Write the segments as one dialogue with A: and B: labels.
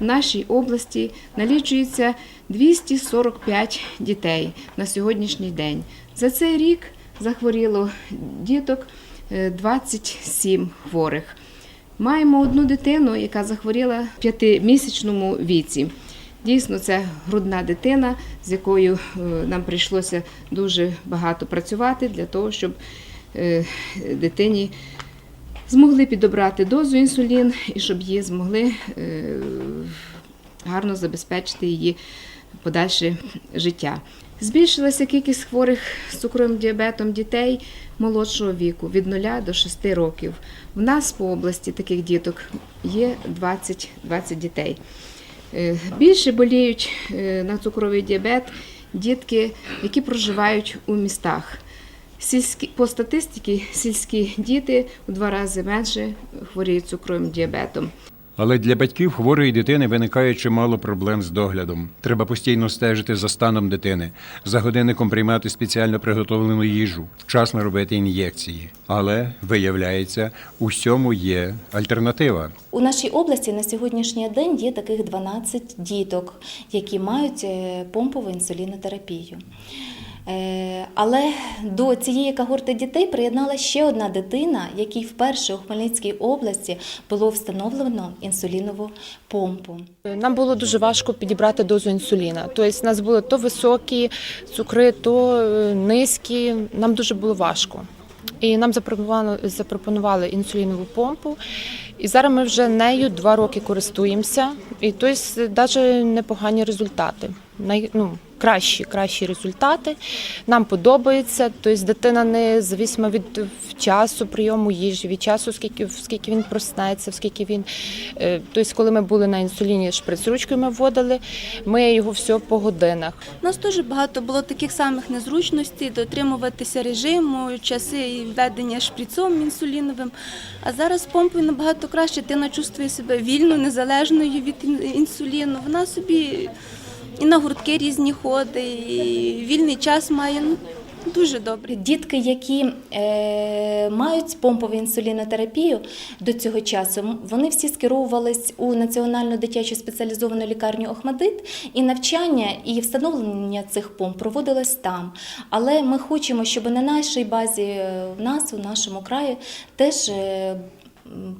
A: в нашій області налічується 245 дітей на сьогоднішній день. За цей рік захворіло діток е, 27 хворих. Маємо одну дитину, яка захворіла в п'ятимісячному віці. Дійсно, це грудна дитина, з якою е, нам прийшлося дуже багато працювати для того, щоб е, дитині змогли підобрати дозу інсулін і щоб її змогли е, гарно забезпечити її подальше життя. Збільшилася кількість хворих з цукровим діабетом дітей молодшого віку від 0 до 6 років. В нас по області таких діток є 20, 20 дітей. Е, Більше боліють е, на цукровий діабет дітки, які проживають у містах. Сільські, по статистиці сільські діти у два рази менше хворіють цукровим діабетом.
B: Але для батьків хворої дитини виникає чимало проблем з доглядом. Треба постійно стежити за станом дитини, за годинником приймати спеціально приготовлену їжу, вчасно робити ін'єкції. Але виявляється, усьому є альтернатива.
C: У нашій області на сьогоднішній день є таких 12 діток, які мають е, помпову інсулінотерапію. Е, Але до цієї когорти дітей приєднала ще одна дитина, якій вперше у Хмельницькій області було встановлено інсулінову помпу.
D: Нам було дуже важко підібрати дозу інсуліна. Тобто, у нас були то високі цукри, то е, низькі. Нам дуже було важко. І нам запропонували, запропонували інсулінову помпу. І зараз ми вже нею два роки користуємося. І тобто, навіть непогані результати. Ну, кращі, кращі результати. Нам подобається. Тобто дитина не зависима від часу прийому їжі, від часу, скільки, скільки він проснеться, скільки він. е, Тобто, коли ми були на інсуліні, шприц-ручкою ми вводили, ми його все по годинах.
E: У нас дуже багато було таких самих незручностей дотримуватися режиму, часи введення шприцом інсуліновим. А зараз помпою набагато краще. Дитина чувствує себе вільно, незалежною від інсуліну. Вона собі і на гуртки різні ходить, і вільний час має. Ну, дуже добре.
C: Дітки, які е, мають помпову інсулінотерапію до цього часу, вони всі скеровувались у Національну дитячу спеціалізовану лікарню Охмадит, і навчання і встановлення цих помп проводилось там. Але ми хочемо, щоб на нашій базі е, в нас, у нашому краї, теж е,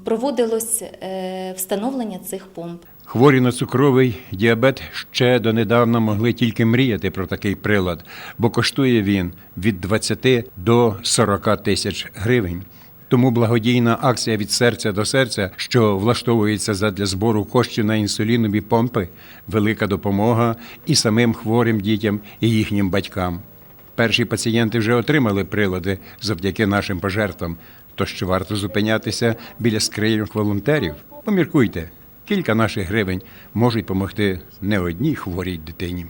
C: проводилось е, встановлення цих помп.
B: Хворі на цукровий діабет ще донедавна могли тільки мріяти про такий прилад, бо коштує він від 20 до 40 тисяч гривень. Тому благодійна акція від серця до серця, що влаштовується задля збору коштів на інсулінові помпи, велика допомога і самим хворим дітям, і їхнім батькам. Перші пацієнти вже отримали прилади завдяки нашим пожертвам. То що варто зупинятися біля скриньок волонтерів? Поміркуйте, кілька наших гривень можуть допомогти не одній хворій дитині.